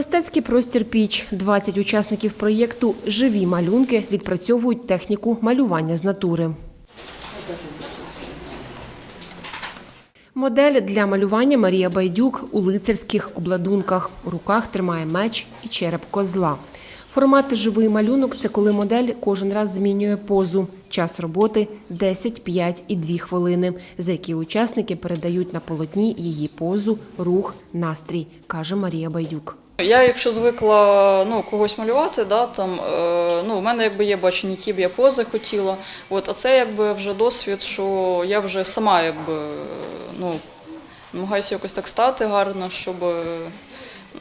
Мистецький простір Піч. 20 учасників проєкту Живі малюнки відпрацьовують техніку малювання з натури. Модель для малювання Марія Байдюк у лицарських обладунках. У руках тримає меч і череп козла. Формат живий малюнок це коли модель кожен раз змінює позу. Час роботи 10, 5 і 2 хвилини, за які учасники передають на полотні її позу, рух, настрій, каже Марія Байдюк. Я, якщо звикла ну, когось малювати, да, там, е, ну, у мене якби є бачення, які б я пози хотіла. От, а це якби вже досвід, що я вже сама якби, ну, намагаюся якось так стати гарно, щоб е,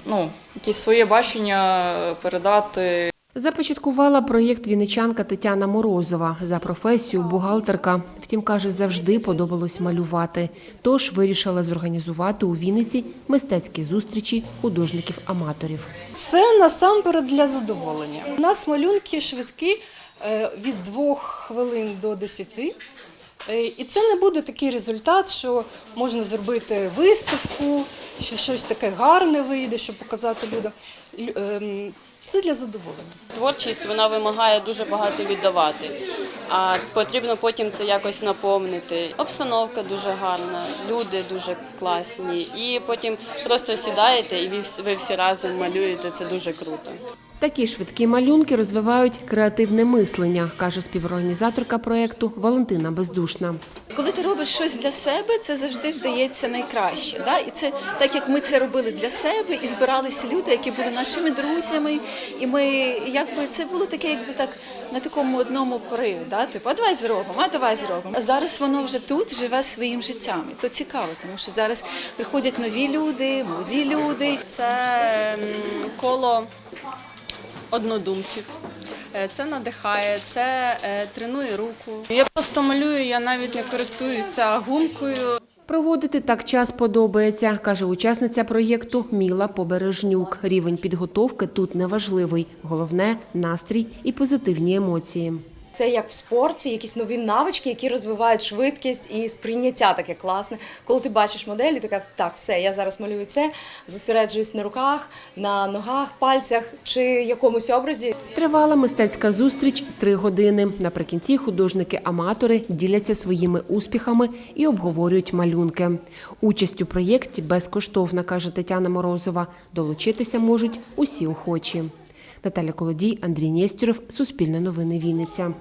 ну, якісь своє бачення передати. Започаткувала проєкт вінничанка Тетяна Морозова за професію бухгалтерка. Втім, каже, завжди подобалось малювати. Тож вирішила зорганізувати у Вінниці мистецькі зустрічі художників-аматорів. Це насамперед для задоволення. У нас малюнки швидкі е, від 2 хвилин до 10. Е, І це не буде такий результат, що можна зробити виставку, що щось таке гарне вийде, щоб показати людям. Це для задоволення. Творчість вона вимагає дуже багато віддавати, а потрібно потім це якось наповнити. Обстановка дуже гарна, люди дуже класні, і потім просто сідаєте і ви всі- ви всі разом малюєте. Це дуже круто. Такі швидкі малюнки розвивають креативне мислення, каже співорганізаторка проєкту Валентина Бездушна. Коли ти робиш щось для себе, це завжди вдається найкраще. Да? І це так як ми це робили для себе, і збиралися люди, які були нашими друзями. І ми якби це було таке, якби так на такому одному пориві. Да? Типу, а давай зробимо, а давай зробимо. А зараз воно вже тут живе своїм життям. І то цікаво, тому що зараз приходять нові люди, молоді люди. Це коло однодумців. Е, Це надихає, це е, тренує руку. Я просто малюю, я навіть не користуюся гумкою. Проводити так час подобається, каже учасниця проєкту Міла Побережнюк. Рівень підготовки тут неважливий. Головне настрій і позитивні емоції. Це як в спорті, якісь нові навички, які розвивають швидкість і сприйняття таке класне. Коли ти бачиш модель, і така так, все, я зараз малюю це, зосереджуюсь на руках, на ногах, пальцях чи якомусь образі. Тривала мистецька зустріч три години. Наприкінці художники-аматори діляться своїми успіхами і обговорюють малюнки. Участь у проєкті безкоштовна, каже Тетяна Морозова. Долучитися можуть усі охочі. Наталя Колодій, Андрій Нєстюров, Суспільне новини Вінниця.